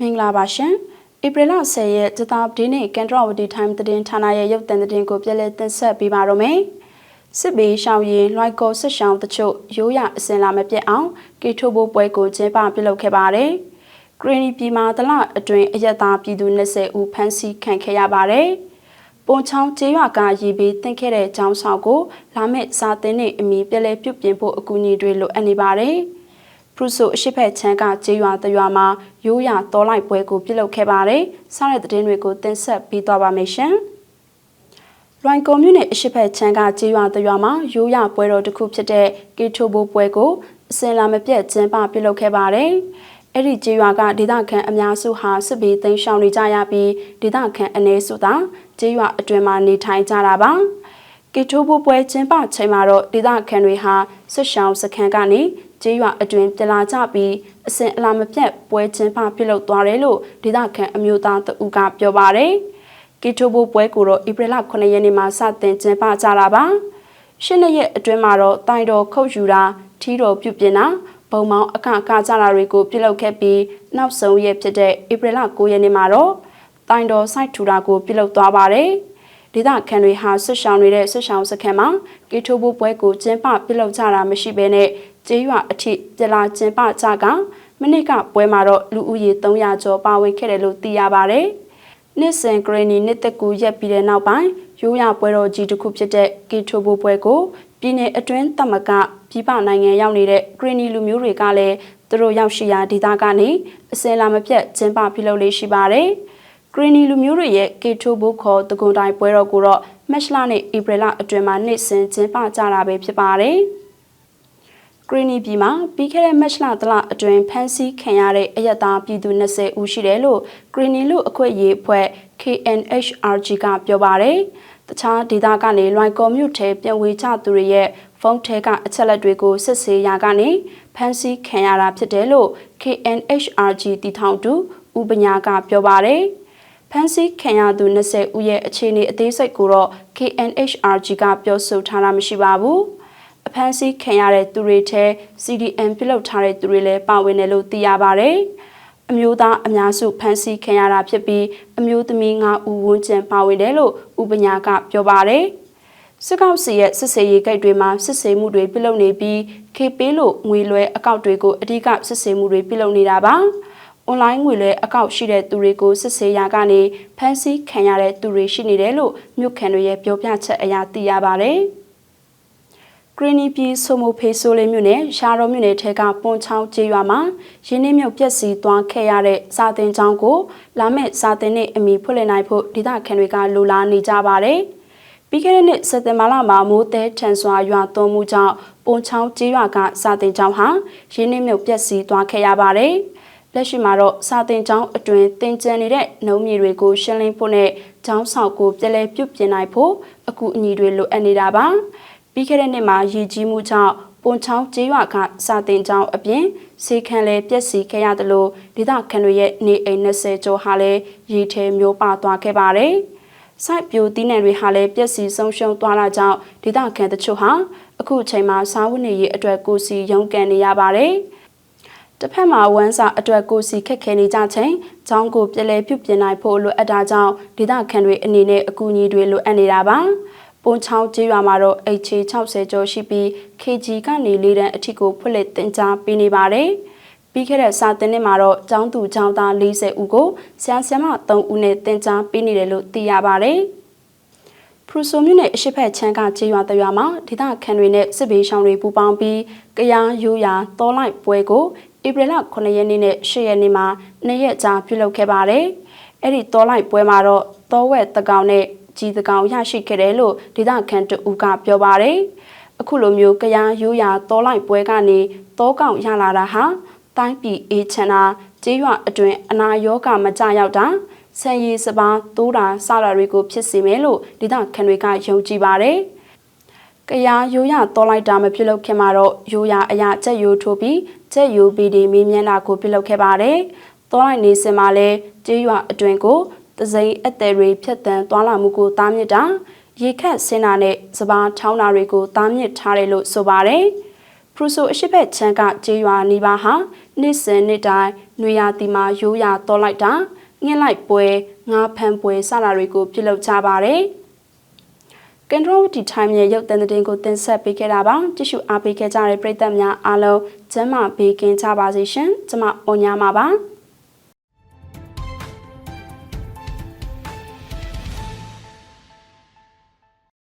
မင်္ဂလာပါရှင်ဧပြီလ10ရက်ဇတာပဒီနေ့ကန်ထရဝတီ time သတင်းဌာနရဲ့ရုပ်သံသတင်းကိုပြည်လည်တင်ဆက်ပေးပါရမယ်စစ်ဘေးရှောင်ရင်လွိုက်ကောစစ်ရှောင်တချို့ရိုးရအစင်လာမပြတ်အောင်ကေထိုဘိုးပွဲကိုကျင်းပပြုလုပ်ခဲ့ပါတယ်ဂရင်းနီပြည်မှာတလအတွင်းအရက်သားပြည်သူ20ဦးဖမ်းဆီးခံခဲ့ရပါတယ်ပုံချောင်းကျေးရွာကရေဘေးတင်ခဲ့တဲ့ကျောင်းဆောင်ကိုလာမယ့်စာသင်နေအမီပြည်လဲပြုတ်ပြင်ဖို့အကူအညီတွေလိုအပ်နေပါတယ်။ ပရုဆိုအရှိဖက်ချမ်းကကျေးရွာတရွာမှာရိုးရာတော်လိုက်ပွဲကိုပြုလုပ်ခဲ့ပါတယ်။စားတဲ့သတင်းတွေကိုတင်ဆက်ပေးသွားပါမယ်ရှင်။လွိုင်ကုံမြို့နယ်အရှိဖက်ချမ်းကကျေးရွာတရွာမှာရိုးရာပွဲတော်တစ်ခုဖြစ်တဲ့ကေထိုဘိုပွဲကိုအစင်လာမပြတ်ကျင်းပပြုလုပ်ခဲ့ပါတယ်။အဲ့ဒီကျေးရွာကဒေသခံအများစုဟာစစ်ဘေးသိမ်းရှောင်နေကြရပြီးဒေသခံအ ਨੇ စုသာကျေးရွာအတွင်းမှာနေထိုင်ကြတာပါ။ ကေထိုးဖို့ပွဲကျင်းပချိန်မှာတော့ဒေသခံတွေဟာဆွရှောင်းစခန်းကနေကျေးရွာအတွင်းပြန်လာကြပြီးအစဉ်အလာမပြတ်ပွဲချင်းပပြုလုပ်သွားတယ်လို့ဒေသခံအမျိုးသားတဦးကပြောပါတယ်။ကီတိုဘိုပွဲကိုတော့ဧပြီလ9ရက်နေ့မှာစတင်ကျင်းပကြတာပါ။ရှင်းနှစ်ရက်အတွင်းမှာတော့တိုင်တော်ခုတ်ယူတာထီးတော်ပြုပြင်တာဘုံမောင်းအခကကြတာတွေကိုပြုလုပ်ခဲ့ပြီးနောက်ဆုံးရက်ဖြစ်တဲ့ဧပြီလ9ရက်နေ့မှာတော့တိုင်တော်စိုက်ထူတာကိုပြုလုပ်သွားပါတယ်။ ဒေသခံတွေဟာဆွရှောင်းနေတဲ့ဆွရှောင်းစခန်းမှာကီထိုဘိုပွဲကိုကျင်းပပြုလုပ်ကြတာမရှိဘဲနဲ့ကျေးရွာအထိပြလာကျင်းပကြကမနစ်ကပွဲမှာတော့လူဦးရေ300ကျော်ပါဝင်ခဲ့တယ်လို့သိရပါဗျ။နှစ်စဉ်ဂရနီနှစ်သက်ကူရက်ပြီးတဲ့နောက်ပိုင်းရိုးရပွဲတော်ကြီးတစ်ခုဖြစ်တဲ့ကီထိုဘိုပွဲကိုပြည်내အတွင်းတမကပြည်ပနိုင်ငံရောက်နေတဲ့ဂရနီလူမျိုးတွေကလည်းသူတို့ရောက်ရှိရာဒေသကနေအစင်လာမပြတ်ကျင်းပပြုလုပ်လေးရှိပါတယ်။ ဂရနီလူမျိုးတွေရဲ့ကီထိုဘိုခေါ်တကွန်တိုင်းပွဲတော်ကိုတော့မက်ရှလာနဲ့ဧပြီလအတွင်းမှာနှစ်စဉ်ကျင်းပကြတာပဲဖြစ်ပါတယ်။ဂရနီပြည်မှာပြီးခဲ့တဲ့မတ်လတလအတွင်းဖမ်းဆီးခံရတဲ့အယက်သားပြည်သူ20ဦးရှိတယ်လို့ဂရနီလူအခွင့်အရေးအဖွဲ့ KNHRG ကပြောပါတယ်။တခြားဒေသကနေလွိုင်ကော်မြို့ထဲပြန်ဝေကြသူတွေရဲ့ဖုန်းထဲကအချက်လက်တွေကိုစစ်ဆေးရာကနေဖမ်းဆီးခံရတာဖြစ်တယ်လို့ KNHRG တည်ထောင်သူဥပညာကပြောပါတယ်။ ဖမ်းဆီးခံရသူ20ဦးရဲ့အခြေအနေအသေးစိတ်ကိုတော့ KNHRG ကပြောဆိုထားတာမရှိပါဘူး။အဖမ်းဆီးခံရတဲ့သူတွေထဲ CDM ပြုလုပ်ထားတဲ့သူတွေလည်းပါဝင်တယ်လို့သိရပါဗျ။အမျိုးသားအများစုဖမ်းဆီးခံရတာဖြစ်ပြီးအမျိုးသမီး9ဦးဝန်းကျင်ပါဝင်တယ်လို့ဥပညာကပြောပါတယ်။စစ်ကောက်စီရဲ့စစ်စေးရေးဂိတ်တွေမှာစစ်ဆေးမှုတွေပြုလုပ်နေပြီးခေပေးလို့ငွေလွှဲအကောင့်တွေကိုအဓိကစစ်ဆေးမှုတွေပြုလုပ်နေတာပါ။ online ငွေလွှဲအကောင့်ရှိတဲ့သူတွေကိုစစ်ဆေးရာကနေဖမ်းဆီးခံရတဲ့သူတွေရှိနေတယ်လို့မြို့ခံတွေရဲ့ပြောပြချက်အရသိရပါဗျ။ဂရနီပြည်ဆိုမိုဖေးဆိုလေးမြို့နယ်ရှားတော်မြို့နယ်ထဲကပွန်ချောင်းကျေးရွာမှာရင်းနှီးမြုပ်ပျက်စီးသွားခဲ့ရတဲ့စာတင်ကျောင်းကိုလာမယ့်စာတင်နဲ့အမိဖွင့်လှစ်နိုင်ဖို့ဒေသခံတွေကလိုလားနေကြပါတယ်။ပြီးခဲ့တဲ့နှစ်စက်တင်ဘာလမှာမိုးသည်ထန်စွာရွာသွန်းမှုကြောင့်ပွန်ချောင်းကျေးရွာကစာတင်ကျောင်းဟာရင်းနှီးမြုပ်ပျက်စီးသွားခဲ့ရပါတယ်။ လက်ရှိမှာတော့စာတင်ကျောင်းအတွင်တင်ကျန်နေတဲ့နှုံးမြေတွေကိုရှင်းလင်းဖို့နဲ့ကျောင်းဆောင်ကိုပြည်လဲပြုတ်ပြင်နိုင်ဖို့အကူအညီတွေလိုအပ်နေတာပါ။ပြီးခဲ့တဲ့နှစ်မှာရေကြီးမှုကြောင့်ပွန်ချောင်းကျေးရွာကစာတင်ကျောင်းအပြင်စေခန်းလည်းပျက်စီးခဲ့ရသလိုဒေသခံတွေရဲ့နေအိမ်20ကျော်ဟာလည်းရေထဲမျိုးပါသွားခဲ့ပါတယ်။စိုက်ပျိုးသီးနှံတွေဟာလည်းပျက်စီးဆုံးရှုံးသွားတာကြောင့်ဒေသခံတချို့ဟာအခုအချိန်မှာစားဝတ်နေရေးအတွက်ကိုစီရုန်းကန်နေရပါတယ်။ တစ်ဖက်မှာဝမ်းစာအတွက်ကိုစီခက်ခဲနေကြချိန်ချောင်းကိုပြလဲပြုတ်ပြင်နိုင်ဖို့လိုအပ်တာကြောင့်ဒေသခံတွေအနေနဲ့အကူအညီတွေလိုအပ်နေတာပါ။ပွန်ချောင်းကျေးရွာမှာတော့ HA 60ကျော်ရှိပြီး KG ကနေလေးတန်းအထိကိုဖွင့်လှစ်တင်ကြားပေးနေပါတယ်။ပြီးခဲ့တဲ့စာတင်နှစ်မှာတော့ကျောင်းသူကျောင်းသား40ဦးကိုဆရာဆရာမ3ဦးနဲ့တင်ကြားပေးနေတယ်လို့သိရပါတယ်။ဖရူဆိုမြို့နယ်အရှိဖက်ချမ်းကကျေးရွာတရွာမှာဒေသခံတွေနဲ့စစ်ဘေးရှောင်တွေပူးပေါင်းပြီးကရားရိုးရာတောလိုက်ပွဲကို ဧပြီလ9ရက်နေ့နဲ့10ရက်နေ့မှာနှစ်ရက်ကြာပြုလုပ်ခဲ့ပါတယ်။အဲ့ဒီတောလိုက်ပွဲမှာတော့တောဝက်တကောင်နဲ့ကြီးသကောင်ရရှိခဲ့တယ်လို့ဒေသခံတဦးကပြောပါတယ်။အခုလိုမျိုးကြရားရိုးရာတောလိုက်ပွဲကနေတောကောင်ရလာတာဟာတိုင်းပြည်အေးချမ်းတာကျေးရွာအတွင်းအနာရောဂါမကြရောက်တာဆန်ရည်စပါးတိုးတာစတာတွေကိုဖြစ်စေမယ်လို့ဒေသခံတွေကယုံကြည်ပါတယ်။ကရားရိုးရတော်လိုက်တာမပြုလုပ်ခင်မှာတော့ရိုးရအရာချက်ရိုးထိုးပြီး ချက်ရိုးပြီးဒီမေးမြန်းတာကိုပြုလုပ်ခဲ့ပါတယ်။တော်လိုက်နေစင်မှာလဲကျေးရွာအတွင်ကိုတစိမ့်အသည်တွေဖြတ်တန်းသွားလာမှုကိုတားမြစ်တာရေခတ်ဆင်းတာနဲ့စပားချောင်းတာတွေကိုတားမြစ်ထားတယ်လို့ဆိုပါတယ်။ပဖရူဆိုအရှိဘက်ချမ်းကကျေးရွာနေပါဟာနေ့စဉ်နေ့တိုင်းနွေရာသီမှာရိုးရာတော်လိုက်တာငှက်လိုက်ပွဲငါးဖမ်းပွဲစတာတွေကိုပြုလုပ်ကြပါတယ်။ ကန်ထရိုတီထိုင်းရဲ့ရုပ်သံသတင်းကိုတင်ဆက်ပေးခဲ့တာပါ။ကြည့်ရှုအားပေးခဲ့ကြတဲ့ပရိသတ်များအားလုံးကျမ်းမာပေးကင်းကြပါစေရှင်။ကျွန်မအော်ညာမှာပါ။